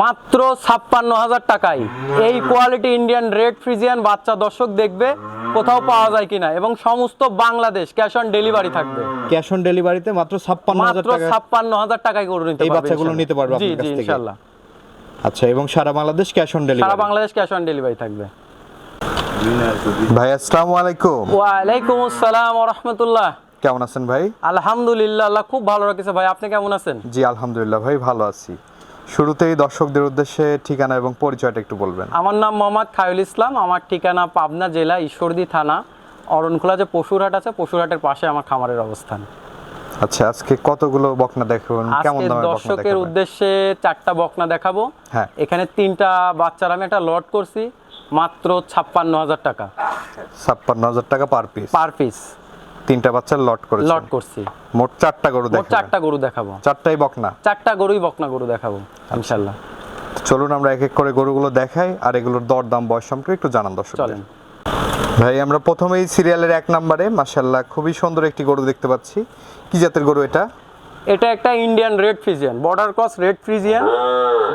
মাত্র ছাপ্পান্ন হাজার টাকায়। এই কোয়ালিটি ইন্ডিয়ান রেড ফ্রিজিয়ান বাচ্চা দর্শক দেখবে কোথাও পাওয়া যায় কিনা এবং সমস্ত বাংলাদেশ ক্যাশ অন ডেলিভারি থাকবে। ক্যাশ অন ডেলিভারিতে মাত্র ছাপ্পান্ন হাজার মাত্র ছাপ্পান্ন হাজার টাকায় করে নিতে এই পারবে বাচ্চাগুলো নিতে পারবে জি জি ইনশাল্লাহ। আচ্ছা এবং সারা বাংলাদেশ ক্যাশ অন ডেলিভারি সারা বাংলাদেশ ক্যাশ অন ডেলিভারি থাকবে। ভাই আসসালামু আলাইকুম। ওয়ালাইকুম আসসালাম ওয়া রাহমাতুল্লাহ। কেমন আছেন ভাই? আলহামদুলিল্লাহ আল্লাহ খুব ভালো রাখছে। ভাই আপনি কেমন আছেন? জি আলহামদুলিল্লাহ ভাই ভালো আছি। শুরুতেই দর্শকদের উদ্দেশ্যে ঠিকানা এবং পরিচয়টা একটু বলবেন। আমার নাম মোহাম্মদ খায়ুল ইসলাম আমার ঠিকানা পাবনা জেলা ঈশ্বরদী থানা অরণখোলা যে পশুরহাট আছে পশুরহাটের পাশে আমার খামারের অবস্থান। আচ্ছা আজকে কতগুলো বকনা দেখুন কেমন দামের বকনা দর্শকের দেখাবেন? উদ্দেশ্যে চারটা বকনা দেখাবো। হ্যাঁ। এখানে তিনটা বাচ্চার আমি একটা লট করছি মাত্র ছাপ্পান্ন হাজার টাকা। ছাপ্পান্ন হাজার টাকা পার পিস পার পিস তিনটা বাচ্চার লট করে লট করছি। মোট চারটা গরু মোট দেখাবেন চারটা গরু দেখাবো। চারটাই বকনা। চারটা গরুই বকনা গরু দেখাবো ইনশাল্লাহ। চলুন আমরা এক এক করে গরুগুলো দেখাই আর এগুলোর দর দাম বয়স সম্পর্কে একটু জানান দর্শক চলেন। ভাই আমরা প্রথমেই সিরিয়ালের এক নম্বরে মাশাল্লাহ খুবই সুন্দর একটি গরু দেখতে পাচ্ছি। কি জাতের গরু এটা? এটা একটা Indian red Friesian border cross red Friesian.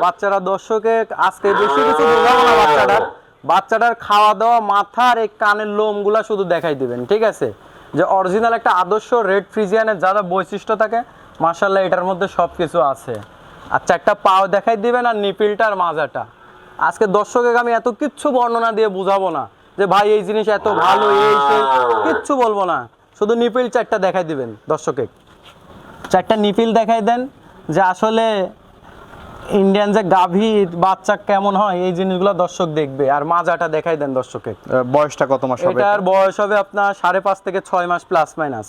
বাচ্চারা দর্শকে আজকে বেশি কিছু বোঝাবো না বাচ্চাটার। বাচ্চাটার খাওয়া দাওয়া মাথার এই কানের লোমগুলা শুধু দেখাই দিবেন ঠিক আছে? যে অরিজিনাল একটা আদর্শ রেড ফ্রিজিয়ানের যা যা বৈশিষ্ট্য থাকে মার্শাল্লাহ এটার মধ্যে সব কিছু আছে। আচ্ছা একটা পাও দেখাই দিবেন আর নিপিলটার মাজাটা। আজকে দর্শকে আমি এত কিচ্ছু বর্ণনা দিয়ে বুঝাবো না যে ভাই, এই জিনিস এত ভালো, এই কিচ্ছু বলব না। শুধু নিপিল চারটা দেখাই দিবেন দর্শকে চারটা নিপিল দেখাই দেন যে আসলে ইন্ডিয়ান যে গাভী বাচ্চা কেমন হয় এই জিনিসগুলো দর্শক দেখবে। আর মাজাটা দেখাই দেন দর্শকে বয়সটা কত মাস হবে? এটার বয়স হবে আপনার সাড়ে পাঁচ থেকে ছয় মাস প্লাস মাইনাস।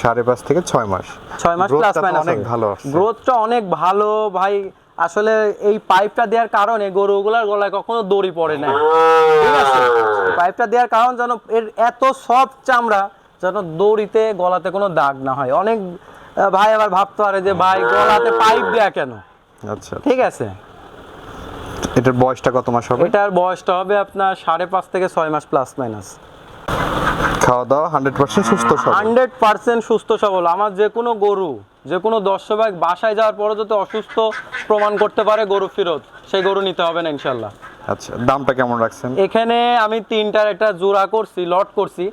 সাড়ে পাঁচ থেকে ছয় মাস। ছয় মাস প্লাস মাইনাস অনেক ভালো। গ্রোথটা অনেক ভালো ভাই। আসলে এই পাইপটা দেওয়ার কারণে গরুগুলার গলায় কখনো দড়ি পড়ে না। ঠিক আছে? পাইপটা দেওয়ার কারণ যেন এর এত সফট চামড়া যেন দড়িতে গলাতে কোনো দাগ না হয়। অনেক ভাই আবার ভাবতে পারে যে ভাই গলাতে পাইপ দেয়া কেন? আচ্ছা ঠিক আছে। এটার বয়সটা কত মাস হবে? এটার বয়সটা হবে আপনার সাড়ে পাঁচ থেকে ছয় মাস প্লাস মাইনাস খাওয়া দাওয়া হান্ড্রেড পার্সেন্ট সুস্থ সবল। হান্ড্রেড পার্সেন্ট সুস্থ সবল। আমার যে কোনো গরু যে কোনো দর্শক বাসায় যাওয়ার পরে যদি অসুস্থ প্রমাণ করতে পারে গরু ফেরত সেই গরু নিতে হবে না ইনশাল্লাহ আচ্ছা দামটা কেমন রাখছেন? এখানে আমি তিনটার একটা জোড়া করছি লট করছি।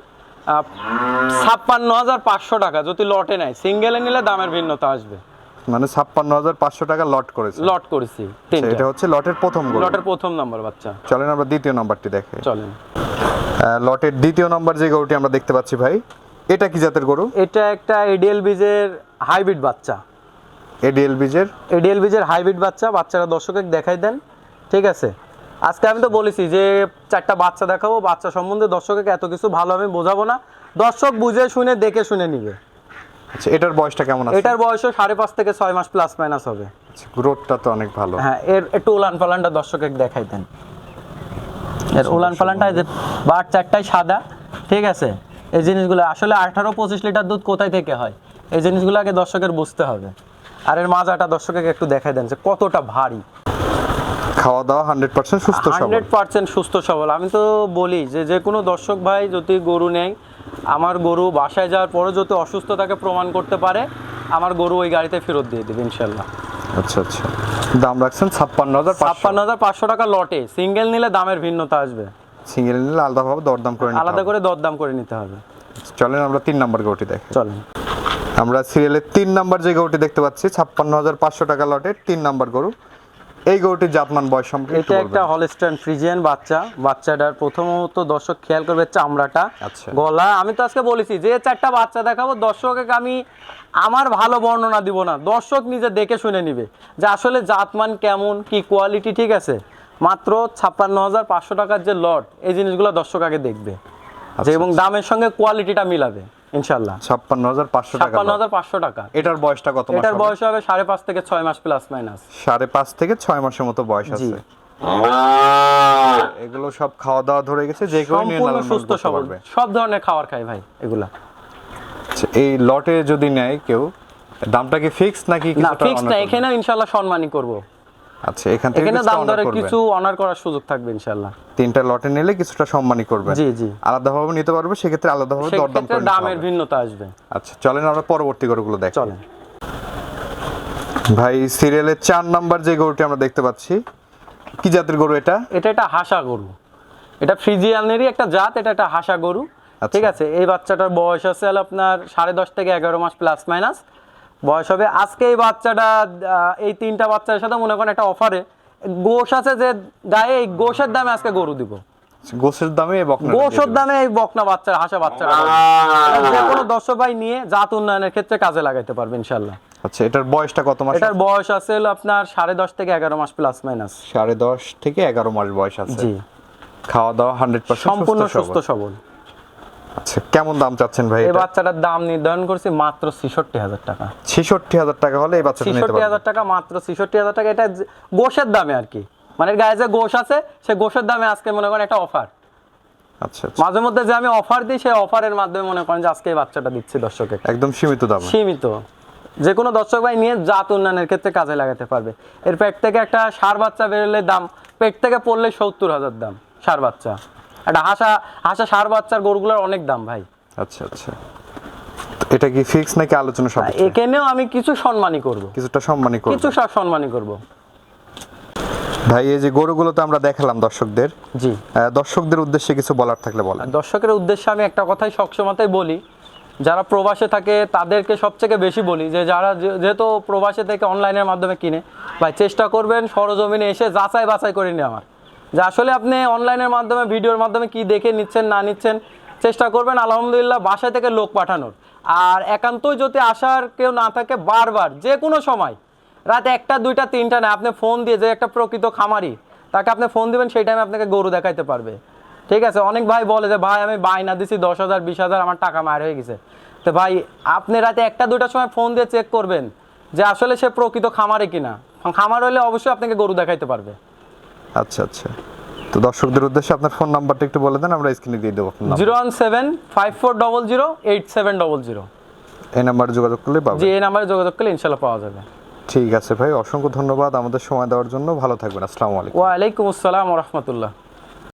ছাপ্পান্ন হাজার পাঁচশো টাকা যদি লটে নেয়। সিঙ্গেলে নিলে দামের ভিন্নতা আসবে। মানে ছাপ্পান্ন হাজার পাঁচশো টাকা লট করেছে। লট করেছি আচ্ছা, এটা হচ্ছে লটের প্রথম গরু। লটের প্রথম নাম্বার বাচ্চা। চলেন আমরা দ্বিতীয় নাম্বারটি দেখে। চলেন। লটের দ্বিতীয় নাম্বার যে গরুটি আমরা দেখতে পাচ্ছি ভাই এটা কি জাতের গরু? এটা একটা এডিএল বীজের হাইব্রিড বাচ্চা। এডিএল বীজের? এডিএল বীজের হাইব্রিড বাচ্চা বাচ্চারা দর্শকের দেখাই দেন ঠিক আছে? আজকে আমি তো বলেছি যে চারটা বাচ্চা দেখাবো বাচ্চা সম্বন্ধে দর্শককে এত কিছু ভালো আমি বোঝাবো না। দর্শক বুঝে শুনে দেখে শুনে নিবে। আচ্ছা এটার বয়সটা কেমন আছে? এটার বয়সও সাড়ে পাঁচ থেকে ছয় মাস প্লাস মাইনাস হবে। গ্রোথটা তো অনেক ভালো। হ্যাঁ এর একটু উলান পালানটা দর্শকে দেখাই দেন এর উলান পালানটা যে বার চারটায় সাদা ঠিক আছে? এই জিনিসগুলো আসলে আঠারো পঁচিশ লিটার দুধ কোথায় থেকে হয়? এই জিনিসগুলো আগে দর্শকের বুঝতে হবে। আর এর মাজাটা দর্শকের একটু দেখাই দেন যে কতটা ভারী। খাওয়া দাওয়া হান্ড্রেড পার্সেন্ট সুস্থ হান্ড্রেড পার্সেন্ট সুস্থ সবল। আমি তো বলি যে যে কোনো দর্শক ভাই যদি গরু নেয় আমার গরু বাসায় যাওয়ার পরে যদি অসুস্থতাকে প্রমাণ করতে পারে আমার গরু ওই গাড়িতে ফেরত দিয়ে দেবে ইনশাল্লাহ। আচ্ছা আচ্ছা। দাম রাখছেন ছাপ্পান্ন হাজার ছাপ্পান্ন হাজার পাঁচশো টাকা লটে। সিঙ্গেল নিলে দামের ভিন্নতা আসবে। সিঙ্গেল নিলে আলাদাভাবে দরদাম করে আলাদা করে দরদাম করে নিতে হবে। চলেন আমরা তিন নম্বর গরুটি দেখে। চলেন। আমরা সিরিয়ালের তিন নাম্বার যে গরুটি দেখতে পাচ্ছি ছাপ্পান্ন হাজার পাঁচশো টাকা লটের তিন নাম্বার গরু। এই গরুটির জাতমান বয়স সম্পর্কে এটা। একটা হলস্টাইন ফ্রিজিয়ান বাচ্চা। বাচ্চাটার প্রথমত দর্শক খেয়াল করবে চামড়াটা আচ্ছা। গলা। আমি তো আজকে বলেছি যে চারটা বাচ্চা দেখাবো দর্শককে আমি আমার ভালো বর্ণনা দিব না। দর্শক নিজে দেখে শুনে নিবে যে আসলে জাতমান কেমন কি কোয়ালিটি ঠিক আছে? মাত্র ছাপ্পান্ন হাজার পাঁচশো টাকার যে লট এই জিনিসগুলো দর্শক আগে দেখবে। যে এবং দামের সঙ্গে কোয়ালিটিটা মিলাবে। ইনশাল্লাহ ছাপ্পান্ন হাজার পাঁচশো টাকা ছাপ্পান্ন হাজার পাঁচশো টাকা। এটার বয়সটা কত এটার বয়স হবে সাড়ে পাঁচ থেকে ছয় মাস প্লাস মাইনাস সাড়ে পাঁচ থেকে ছয় মাসের মতো বয়স আছে। এগুলো সব খাওয়া দাওয়া ধরে গেছে যে কেউ নিয়ে লালন সুস্থ সবল। সব ধরনের খাবার খায় ভাই এগুলা। আচ্ছা, এই লটে যদি নেয় কেউ দামটা কি ফিক্স নাকি না ফিক্স না এখানে ইনশাল্লাহ সম্মানই করব। আচ্ছা এখান থেকে এখানে দাম দরে কিছু অনার করার সুযোগ থাকবে ইনশাল্লাহ তিনটা লটে নিলে কিছুটা সম্মানই করবেন। জি, জি। আলাদাভাবে নিতে পারবে সেক্ষেত্রে আলাদাভাবে দরদাম করে দামের ভিন্নতা আসবে। আচ্ছা চলেন আমরা পরবর্তী গরুগুলো দেখি। চলেন। ভাই সিরিয়ালের চার নাম্বার যে গরুটি আমরা দেখতে পাচ্ছি কি জাতের গরু এটা? এটা একটা হাসা গরু। এটা ফ্রিজিয়ানেরই একটা জাত এটা একটা হাসা গরু। আচ্ছা। ঠিক আছে এই বাচ্চাটার বয়স আছে আপনার সাড়ে দশ থেকে এগারো মাস প্লাস মাইনাস বয়স হবে। আজকে এই বাচ্চাটা এই তিনটা বাচ্চার সাথে মনে করেন একটা অফারে গোশ আছে যে গায়ে এই গোশের দামে আজকে গরু দিব। গোসের দামে এই বকনা গোশর দামে এই বকনা বাচ্চার হাসা বাচ্চাটা যে কোনো দর্শক ভাই নিয়ে জাত উন্নয়নের ক্ষেত্রে কাজে লাগাইতে পারবে ইনশাল্লাহ আচ্ছা এটার বয়সটা কত মাস এটার বয়স আছে আপনার সাড়ে দশ থেকে এগারো মাস প্লাস মাইনাস সাড়ে দশ থেকে এগারো মাস বয়স আছে। জি। খাওয়া দাওয়া হান্ড্রেড পার্সেন্ট সম্পূর্ণ সুস্থ সবল। আচ্ছা কেমন দাম চাচ্ছেন ভাই এই বাচ্চাটার দাম নির্ধারণ করছি মাত্র ছিষট্টি হাজার টাকা। ছেষট্টি হাজার টাকা হলে এই বাচ্চাটা নিতে পারবেন। হাজার টাকা মাত্র ছিষট্টি হাজার টাকা এটা গোশের দামে আর কি। মানে গায়ে যে গোশ আছে সে গোশের দামে আজকে মনে করেন একটা অফার আচ্ছা আচ্ছা। মাঝে মধ্যে যে আমি অফার দিই সেই অফারের মাধ্যমে মনে করেন যে আজকে এই বাচ্চাটা দিচ্ছি দর্শকের একদম সীমিত দাম। সীমিত। যে কোনো দর্শক ভাই নিয়ে জাত উন্নয়নের ক্ষেত্রে কাজে লাগাতে পারবে। এর পেট থেকে একটা সার বাচ্চা বেরোলে দাম পেট থেকে পড়লে সত্তর হাজার দাম সার বাচ্চা। একটা হাসা হাসা সার বাচ্চার গরুগুলোর অনেক দাম ভাই। আচ্ছা আচ্ছা। এটা কি ফিক্স নাকি আলোচনা সব এখানেও আমি কিছু সম্মানই করব। কিছুটা সম্মানই করব। কিছু সব সম্মানই করব। ভাই এই যে গরুগুলো তো আমরা দেখালাম দর্শকদের। জি। দর্শকদের উদ্দেশ্যে কিছু বলার থাকলে বলেন। দর্শকের উদ্দেশ্যে আমি একটা কথাই সবসময়তেই বলি যারা প্রবাসে থাকে তাদেরকে সবথেকে বেশি বলি যে যারা যেহেতু প্রবাসে থেকে অনলাইনের মাধ্যমে কিনে ভাই চেষ্টা করবেন সরজমিনে এসে যাচাই বাছাই করে নেওয়ার। যে আসলে আপনি অনলাইনের মাধ্যমে ভিডিওর মাধ্যমে কি দেখে নিচ্ছেন, না নিচ্ছেন, চেষ্টা করবেন। আলহামদুলিল্লাহ, বাসায় থেকে লোক পাঠানোর। আর একান্তই যদি আসার কেউ না থাকে, বারবার যে কোনো সময়, রাত একটা, দুইটা, তিনটা না, আপনি ফোন দিয়ে যে একটা প্রকৃত খামারি, তাকে আপনি ফোন দিবেন, সেই টাইমে আপনাকে গরু দেখাইতে পারবে। ঠিক আছে? অনেক ভাই বলে যে, ভাই, আমি বায়না দিছি দশ হাজার, বিশ হাজার, আমার টাকা মার হয়ে গেছে। তো ভাই, আপনি রাতে একটা দুটার সময় ফোন দিয়ে চেক করবেন যে আসলে সে প্রকৃত খামারে কিনা। খামার হলে অবশ্যই আপনাকে গরু দেখাইতে পারবে। আচ্ছা আচ্ছা। তো দর্শকদের উদ্দেশ্যে আপনার ফোন নাম্বারটা একটু বলে দেন আমরা স্ক্রিনে দিয়ে দেবো। Zero one seven five four double zero eight seven double zero. এই নাম্বারে যোগাযোগ করলে পাবেন। জি এই নাম্বারে যোগাযোগ করলে ইনশাল্লাহ পাওয়া যাবে। ঠিক আছে ভাই অসংখ্য ধন্যবাদ আমাদের সময় দেওয়ার জন্য। ভালো থাকবেন আসসালামু আলাইকুম। ওয়ালাইকুম আসসালাম রহমতুল্লাহ।